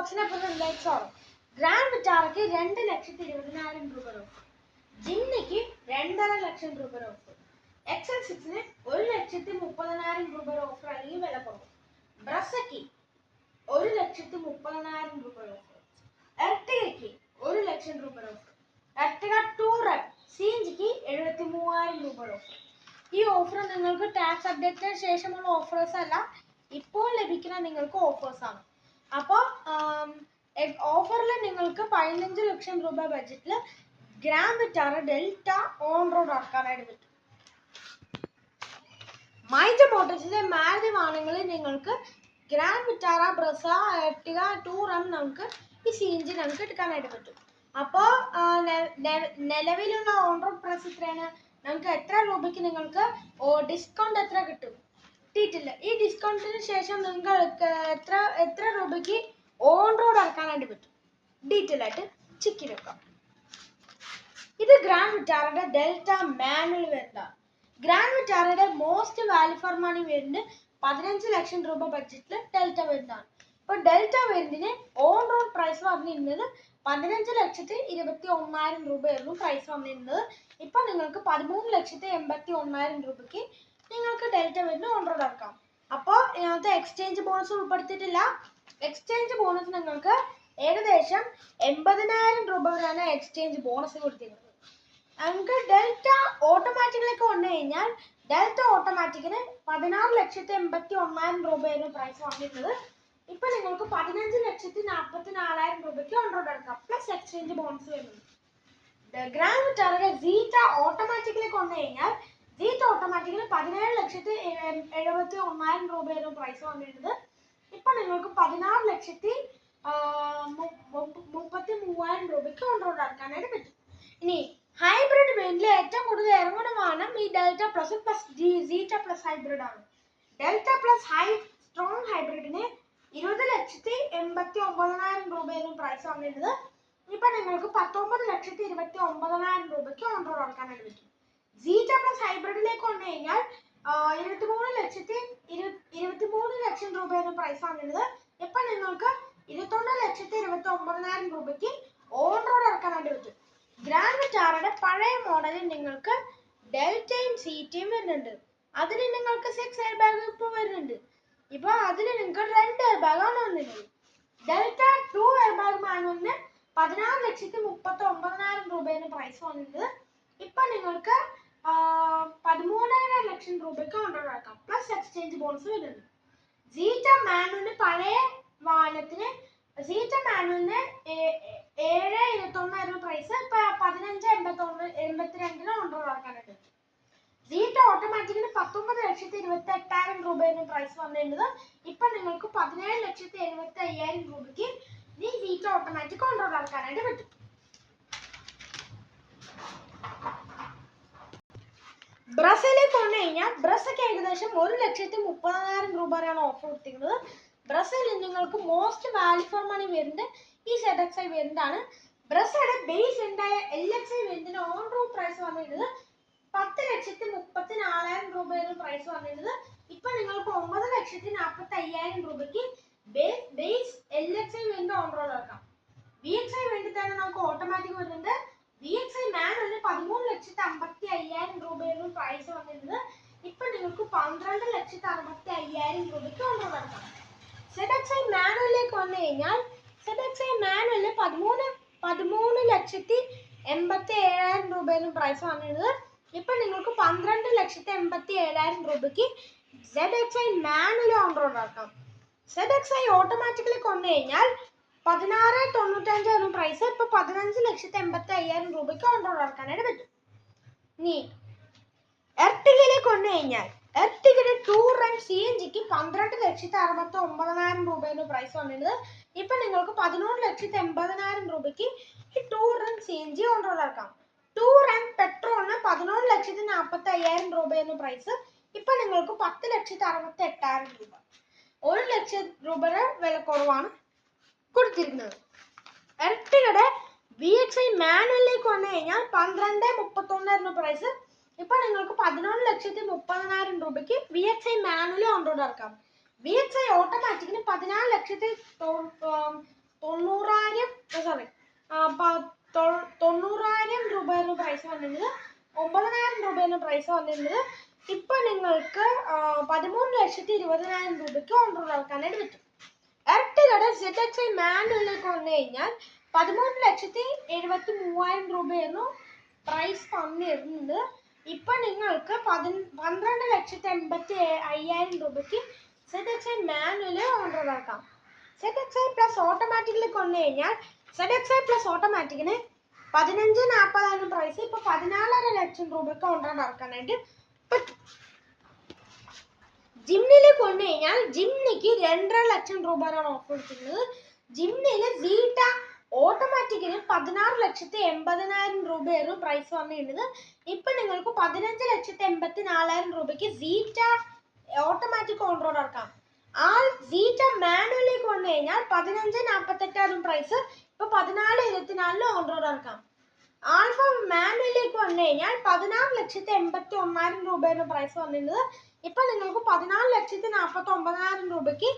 ബോക്സിനെ ലെക്സോളം grand വിറ്റാറയ്ക്ക് രണ്ട് ലക്ഷത്തി ഇരുപതിനായിരം രൂപ ഓഫ് ജിമ്മിക്ക് രണ്ടര ലക്ഷം രൂപ എക്സ് എക്സൽ സിക്സിന് ഒരു ലക്ഷത്തി മുപ്പതിനായിരം രൂപ ഓഫർ അല്ലെങ്കിൽ വില കുറവ്. ബ്രസയ്ക്ക് ഒരു ലക്ഷത്തി മുപ്പതിനായിരം രൂപ ഓഫർ എർട്ടിഗയ്ക്ക് ഒരു ലക്ഷം രൂപ offer Ertiga tour M C N ജിക്ക് എഴുപത്തി മൂവായിരം രൂപ ഓഫർ ഈ ഓഫർ നിങ്ങൾക്ക് ടാക്സ് അപ്ഡേറ്റിന് ശേഷമുള്ള ഓഫേഴ്സ് അല്ല ഇപ്പോൾ ലഭിക്കുന്ന നിങ്ങൾക്ക് ഓഫേഴ്സ് ആണ്. അപ്പോൾ ഓഫറിൽ നിങ്ങൾക്ക് പതിനഞ്ച് ലക്ഷം രൂപ ബഡ്ജറ്റിൽ grand Vitara Delta on road ആക്കാനായിട്ട് പറ്റും. മൈജ മോട്ടോഴ്സിന്റെ മാരുതി വാഹനങ്ങളിൽ നിങ്ങൾക്ക് grand Vitara Brezza Ertiga tour M നമുക്ക് ഈ സി എൻ നമുക്ക് എടുക്കാനായിട്ട് പറ്റും. അപ്പോൾ നിലവിലുള്ള ഓൺ റോഡ് പ്രൈസ് എത്രയാണ്? നമുക്ക് എത്ര രൂപയ്ക്ക് നിങ്ങൾക്ക് ഡിസ്കൗണ്ട് എത്ര കിട്ടും? കിട്ടിയിട്ടില്ല ഈ ഡിസ്കൗണ്ടിന് ശേഷം നിങ്ങൾക്ക് എത്ര എത്ര രൂപയ്ക്ക് ഓൺ റോഡ് ഇറക്കാനായിട്ട് പറ്റും? ഡീറ്റെയിൽ ആയിട്ട് ചിക്കി വെക്കാം. ഇത് ഗ്രാൻഡ് വിറ്റാറയുടെ ഡെൽറ്റ മാനുവൽ വരുന്നതാണ് ഗ്രാൻഡ് വിറ്റാറയുടെ മോസ്റ്റ് വാല്യൂ ഫോർ മണി വരുന്നത് പതിനഞ്ച് ലക്ഷം രൂപ ബഡ്ജറ്റിൽ ഡെൽറ്റ വരുന്നതാണ് ഇപ്പോൾ ഡെൽറ്റ വരുന്നതിന് ഓൺ റോഡ് പ്രൈസ് വന്നിരുന്നത് പതിനഞ്ച് ലക്ഷത്തി ഇരുപത്തി ഒന്നായിരം രൂപയായിരുന്നു പ്രൈസ് വന്നിരുന്നത്. ഇപ്പം നിങ്ങൾക്ക് പതിമൂന്ന് ലക്ഷത്തി എൺപത്തി ഒന്നായിരം രൂപയ്ക്ക് നിങ്ങൾക്ക് ഡെൽറ്റ വരുന്ന ഹൺഡ്രഡ് ആക്കാം. അപ്പോൾ ഇതിനകത്ത് എക്സ്ചേഞ്ച് ബോണസ് ഉൾപ്പെടുത്തിയിട്ടില്ല. എക്സ്ചേഞ്ച് ബോണസ് നിങ്ങൾക്ക് ഏകദേശം എൺപതിനായിരം രൂപ വരെയാണ് എക്സ്ചേഞ്ച് ബോണസ് കൊടുത്തിരുന്നത് നമുക്ക് ഡെൽറ്റ ഓട്ടോമാറ്റിക്കിലേക്ക് വന്നു കഴിഞ്ഞാൽ ഡെൽറ്റ ഓട്ടോമാറ്റിക്കിന് പതിനാറ് ലക്ഷത്തി എൺപത്തി ഒന്നായിരം രൂപയായിരുന്നു പ്രൈസ് വന്നിരുന്നത് ഇപ്പൊ നിങ്ങൾക്ക് പതിനഞ്ച് ലക്ഷത്തി നാൽപ്പത്തി നാലായിരം രൂപയ്ക്ക് ഓൺറോഡ് എടുക്കാം പ്ലസ് എക്സ്ചേഞ്ച് ബോണസ് വരുന്നുണ്ട് ഗ്രാൻഡ് വിറ്റാറിന്റെ സീറ്റ ഓട്ടോമാറ്റിക്കിലേക്ക് വന്നു കഴിഞ്ഞാൽ സീറ്റ ഓട്ടോമാറ്റിക്കലി പതിനേഴ് ലക്ഷത്തി എഴുപത്തി ഒന്നായിരം രൂപയായിരുന്നു പ്രൈസ് വന്നിരുന്നത്. ഇപ്പൊ നിങ്ങൾക്ക് പതിനാറ് ലക്ഷത്തി മുപ്പത്തി മൂവായിരം രൂപയ്ക്ക് കൊണ്ടുകൊണ്ട് ഇറക്കാനായിട്ട് പറ്റും. ഇനി ഹൈബ്രിഡ് വേരിയന്റിൽ ഏറ്റവും കൂടുതൽ ഇറങ്ങുന്ന വാഹനം ഈ Delta plus plus Zeta plus hybrid ആണ്. ഡെൽറ്റ പ്ലസ് ഹൈ സ്ട്രോങ് ഹൈബ്രിഡിന് ഇരുപത് ലക്ഷത്തി എൺപത്തി ഒമ്പതിനായിരം രൂപയായിരുന്നു പ്രൈസ് വന്നിരുന്നത്. ഇപ്പൊ നിങ്ങൾക്ക് പത്തൊമ്പത് ലക്ഷത്തി ഇരുപത്തി ഒമ്പതിനായിരം രൂപയ്ക്ക് ഓൺ റോഡ് ഇറക്കാനായിട്ട് പറ്റും. സീറ്റ പ്ലസ് ഹൈബ്രിഡിലേക്ക് വന്നു കഴിഞ്ഞാൽ ഇരുപത്തിമൂന്ന് ലക്ഷത്തി ഇരു- ഇരുപത്തിമൂന്ന് ലക്ഷം രൂപയായിരുന്നു പ്രൈസ് വന്നിരുന്നത്. ഇപ്പൊ നിങ്ങൾക്ക് ഇരുപത്തൊന്ന് ലക്ഷത്തി ഇരുപത്തി ഒമ്പതിനായിരം രൂപയ്ക്ക് ഓൺ റോഡ് ഇറക്കാനായിട്ട് പറ്റും. ഗ്രാൻഡ് വിറ്റാറയുടെ പഴയ മോഡലിൽ നിങ്ങൾക്ക് ഡെൽറ്റയും സീറ്റയും വരുന്നുണ്ട്. അതിൽ നിങ്ങൾക്ക് സിക്സ് എയർ ബാഗ് ഇപ്പോൾ വരുന്നുണ്ട്. ഇപ്പൊ അതിൽ നിങ്ങൾക്ക് രണ്ട് എയർ ബാഗാണ് വന്നിട്ടുള്ളത് ഡെൽറ്റ ടു എയർ ബാഗ് മാനുവലിന് പതിനാറ് ലക്ഷത്തി മുപ്പത്തി ഒമ്പതിനായിരം രൂപയാണ് പ്രൈസ് വന്നിരുന്നത്. ഇപ്പൊ നിങ്ങൾക്ക് പതിമൂന്നര ലക്ഷം രൂപയ്ക്ക് കൊണ്ടുവരാക്കാം പ്ലസ് എക്സ്ചേഞ്ച് ബോണസ് വരുന്നുണ്ട് സീറ്റ മാനുവിന് പഴയ വാഹനത്തിന് സീറ്റ മാനുവിന് ഏഴ് ഇരുപത്തൊന്നായിരുന്നു പ്രൈസ് ഇപ്പൊ പതിനഞ്ച് എൺപത്തൊന്ന് എൺപത്തിരണ്ടിന് കൊണ്ടുവരാക്കാനായിട്ട് സീറ്റ ഓട്ടോമാറ്റിക്കിന് പത്തൊമ്പത് ലക്ഷത്തി ഇരുപത്തി എട്ടായിരം രൂപയായിരുന്നു പ്രൈസ് വന്നിരുന്നത്. ഇപ്പൊ നിങ്ങൾക്ക് പതിനേഴ് ലക്ഷത്തി എഴുപത്തി അയ്യായിരം രൂപയ്ക്ക് ഈ സീറ്റ ഓട്ടോമാറ്റിക് കൊണ്ടുവരാൻ ആയിട്ട് പറ്റും. ബ്രസയിലേക്ക് വന്നു കഴിഞ്ഞാൽ ബ്രസൊക്കെ ഏകദേശം ഒരു ലക്ഷത്തി മുപ്പതിനായിരം രൂപ വരെയാണ് ഓഫർ കൊടുത്തിരിക്കുന്നത്. ബ്രസയിൽ നിങ്ങൾക്ക് മോസ്റ്റ് വാല്യൂ ഫോർ മണി വരുന്നത് ഈ സെഡ് എക്സ് ഐ വരുന്നതാണ്. ബ്രസയുടെ ബേസ് എന്തായ എൽ എക്സ് ഐ വരുന്നതിന് ഓൺ റൂട്ട് പ്രൈസ് വന്നിരുന്നത് പത്ത് ലക്ഷത്തി മുപ്പത്തി നാലായിരം രൂപയായിരുന്നു പ്രൈസ് വന്നിരുന്നത് ഇപ്പൊ നിങ്ങൾക്ക് ഒമ്പത് ലക്ഷത്തി നാൽപ്പത്തി അയ്യായിരം രൂപയ്ക്ക് ബേസ് എൽ എക്സ് ഐ വേണ്ടി ഓൺ റോഡ് ആക്കാം വി എക്സ് ഐ വേണ്ടി തന്നെ നമുക്ക് ഓട്ടോമാറ്റിക് വരുന്നുണ്ട് വി എക്സ് ഐ മാനുവലിന് പതിമൂന്ന് ലക്ഷത്തി അമ്പത്തി അയ്യായിരം രൂപയായിരുന്നു പ്രൈസ് വന്നിരുന്നത്. ഇപ്പൊ നിങ്ങൾക്ക് പന്ത്രണ്ട് ലക്ഷത്തി അറുപത്തി അയ്യായിരം രൂപയ്ക്ക് ഓൺ നടത്താം സെഡ് എക്സ് ഐ മാനുവലിലേക്ക് വന്നു കഴിഞ്ഞാൽ സെഡ് എക്സ് ഐ മാനുവലിന് പതിമൂന്ന് പതിമൂന്ന് ലക്ഷത്തി എൺപത്തി ഏഴായിരം രൂപയായിരുന്നു പ്രൈസ് വന്നിരുന്നത്. ഇപ്പൊ നിങ്ങൾക്ക് പന്ത്രണ്ട് ലക്ഷത്തി എൺപത്തി ഏഴായിരം രൂപയ്ക്ക് Z X I manual on road ആക്കാം സെഡ് എക്സ് ഐ ഓട്ടോമാറ്റിക്കലി കൊണ്ടു കഴിഞ്ഞാൽ പതിനാറ് തൊണ്ണൂറ്റഞ്ചായിരുന്നു. പ്രൈസ് ഇപ്പൊ പതിനഞ്ച് ലക്ഷത്തി എൺപത്തി അയ്യായിരം രൂപയ്ക്ക് ഓൺ ഇറക്കാനായിട്ട് പറ്റും. ഇനി കൊണ്ടു കഴിഞ്ഞാൽ എർട്ടിഗയുടെ ടൂർ ആൻഡ് സി എൻ ജിക്ക് പന്ത്രണ്ട് ലക്ഷത്തി അറുപത്തി ഒമ്പതിനായിരം രൂപയുടെ പ്രൈസ് വന്നിരുന്നത്. ഇപ്പൊ നിങ്ങൾക്ക് പതിനൊന്ന് ലക്ഷത്തി എൺപതിനായിരം രൂപയ്ക്ക് ഈ tour and C N G on ഇറക്കാം ടൂർ ആൻഡ് പെട്രോളിന് ലക്ഷത്തി നാൽപ്പത്തി അയ്യായിരം പ്രൈസ് ഇപ്പൊ നിങ്ങൾക്ക് പത്ത് ലക്ഷത്തി അറുപത്തി എട്ടായിരം രൂപ. ഒരു ലക്ഷം രൂപയുടെ വില കുറവാണ് കൊടുത്തിരുന്നത്. എർട്ടിയുടെ വി എക്സ് ഐ മാനുവലിലേക്ക് വന്നു കഴിഞ്ഞാൽ പന്ത്രണ്ട് മുപ്പത്തൊന്നായിരുന്നു പ്രൈസ് ഇപ്പൊ നിങ്ങൾക്ക് പതിനൊന്ന് ലക്ഷത്തി മുപ്പതിനായിരം രൂപയ്ക്ക് V X I manually on road ഇറക്കാം. വി എക്സ് ഐ ഓട്ടോമാറ്റിക്കിന് പതിനാല് ലക്ഷത്തി തൊണ്ണൂറായിരം സോറി തൊണ്ണൂറായിരം രൂപയായിരുന്നു പ്രൈസ് വന്നിരുന്നത് ഒമ്പതിനായിരം രൂപയായിരുന്നു പ്രൈസ് വന്നിരുന്നത് ഇപ്പൊ നിങ്ങൾക്ക് പതിമൂന്ന് ലക്ഷത്തി ഇരുപതിനായിരം രൂപയ്ക്ക് ഓൺ റോഡ് ഇറക്കാനായിട്ട് പറ്റും. എർട്ടികയുടെ സെറ്റ് എക്സ് ഐ മാനുവലിലേക്ക് വന്നു കഴിഞ്ഞാൽ പതിമൂന്ന് ലക്ഷത്തി എഴുപത്തി മൂവായിരം രൂപയായിരുന്നു പ്രൈസ് തന്നിരുന്നത്. ഇപ്പൊ നിങ്ങൾക്ക് പതി പന്ത്രണ്ട് ലക്ഷത്തി എൺപത്തി അയ്യായിരം രൂപയ്ക്ക് സെറ്റ് എക്സ് ഐ ഓർഡർ നടക്കാം സെറ്റ് എക്സ് ഐ പ്ലസ് ഓട്ടോമാറ്റിക്കിലേക്ക് വന്നു കഴിഞ്ഞാൽ സെറ്റ് എക്സ് ഐ പ്ലസ് ഓട്ടോമാറ്റിക്കിന് പതിനഞ്ച് നാൽപ്പതായിരം പ്രൈസ് ഇപ്പൊ പതിനാലര ലക്ഷം രൂപയ്ക്ക് ഓർഡർ ഇറക്കാനായിട്ട് പറ്റും. ജിമ്മിലേക്ക് കൊണ്ടു കഴിഞ്ഞാൽ ജിമ്മിക്ക് രണ്ടര ലക്ഷം രൂപയാണ് ഓഫർ കൊടുക്കുന്നത് ജിമ്മിൽ സീറ്റ ഓട്ടോമാറ്റിക്കലി പതിനാറ് ലക്ഷത്തി എൺപതിനായിരം രൂപയായിരുന്നു പ്രൈസ് വന്നിരുന്നത് ഇപ്പൊ നിങ്ങൾക്ക് പതിനഞ്ച് ലക്ഷത്തി എൺപത്തി നാലായിരം രൂപയ്ക്ക് സീറ്റ ഓട്ടോമാറ്റിക് ഓൺ റോഡ് ഇറക്കാം ആ സീറ്റ മാനുവലിലേക്ക് വന്നു കഴിഞ്ഞാൽ പതിനഞ്ച് നാൽപ്പത്തെട്ടായിരം പ്രൈസ് ഇപ്പൊ പതിനാല് ഇരുപത്തിനാലിന് ഓൺ റോഡ് ഇറക്കാം ആൽഫ മാനുവലിലേക്ക് വന്നു കഴിഞ്ഞാൽ പതിനാറ് ലക്ഷത്തി എൺപത്തി ഒന്നായിരം രൂപയുടെ പ്രൈസ് വന്നിരുന്നത് ഇപ്പൊ നിങ്ങൾക്ക് പതിനാല് ലക്ഷത്തി നാൽപ്പത്തി ഒമ്പതിനായിരം രൂപയ്ക്ക്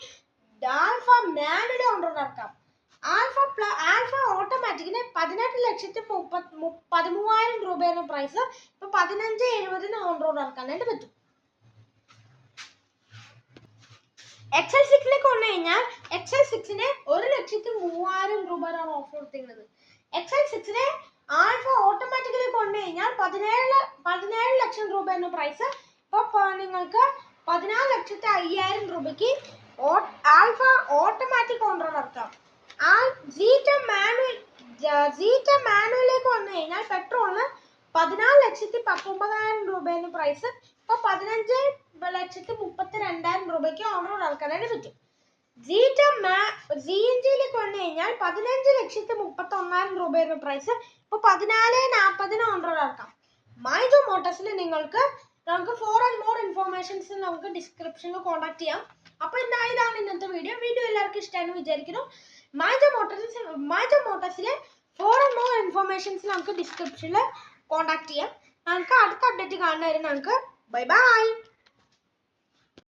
ആൽഫ ഓൺ റോഡ് ഇറക്കാം ആൽഫ ആൽഫ ഓട്ടോമാറ്റിക്കിന് പതിനെട്ട് ലക്ഷത്തി മുപ്പത്തി പതിമൂവായിരം രൂപയുടെ പ്രൈസ് ഇപ്പൊ പതിനഞ്ച് എഴുപതിന് ഓൺ റോഡ് ഇറക്കാനായിട്ട് പറ്റും. എക്സൽ സിക്സിലേക്ക് വന്നു കഴിഞ്ഞാൽ എക്സൽ സിക്സിന് ഒരു ലക്ഷത്തി മൂവായിരം രൂപയാണ് ഓഫർ കൊടുത്തിരുന്നത് എക്സൽ സിക്സിന് ആൽഫ ഓട്ടോമാറ്റിക്കലി വന്നു കഴിഞ്ഞാൽ പതിനേഴ് പതിനേഴ് ലക്ഷം രൂപയായിരുന്നു പ്രൈസ് ഇപ്പോൾ നിങ്ങൾക്ക് പതിനാല് ലക്ഷത്തി അയ്യായിരം രൂപയ്ക്ക് ആൽഫ ഓട്ടോമാറ്റിക് ഓണ്ടർ നടത്താം മാനുവൽ മാനുവലിലേക്ക് വന്നു കഴിഞ്ഞാൽ പെട്രോളിന് പതിനാല് ലക്ഷത്തി പത്തൊമ്പതിനായിരം രൂപയെന്ന് പ്രൈസ് ഇപ്പൊ പതിനഞ്ച് ലക്ഷത്തി മുപ്പത്തി രണ്ടായിരം രൂപയ്ക്ക് ഓണർ നടക്കാനായിട്ട് പറ്റും. ജീറ്റ മാ സി എൻ ജിയിലേക്ക് വന്നു കഴിഞ്ഞാൽ പതിനഞ്ച് ലക്ഷത്തി മുപ്പത്തി ഒന്നായിരം രൂപയായിരുന്നു പ്രൈസ് ഇപ്പൊ പതിനാല് നാൽപ്പതിന് ഓണർ നടക്കാം മൈജോ മോട്ടോഴ്സിൽ നിങ്ങൾക്ക് നമുക്ക് ഫോർ ആൻഡ് മോർ ഇൻഫോർമേഷൻസ് നമുക്ക് ഡിസ്ക്രിപ്ഷനിൽ കോൺടാക്ട് ചെയ്യാം. അപ്പൊ എന്താ ഇതാണ് ഇന്നത്തെ വീഡിയോ വീഡിയോ എല്ലാവർക്കും ഇഷ്ടമാണെന്ന് വിചാരിക്കുന്നു. മാജ മോട്ടോഴ്സ് മാജ മോട്ടോഴ്സിലെ ഫോർ ആൻഡ് മോർ ഇൻഫോർമേഷൻസ് നമുക്ക് ഡിസ്ക്രിപ്ഷനിൽ കോൺടാക്ട് ചെയ്യാം. നമുക്ക് അടുത്ത അപ്ഡേറ്റ് കാണുന്നവരെ നമുക്ക് ബൈ ബൈ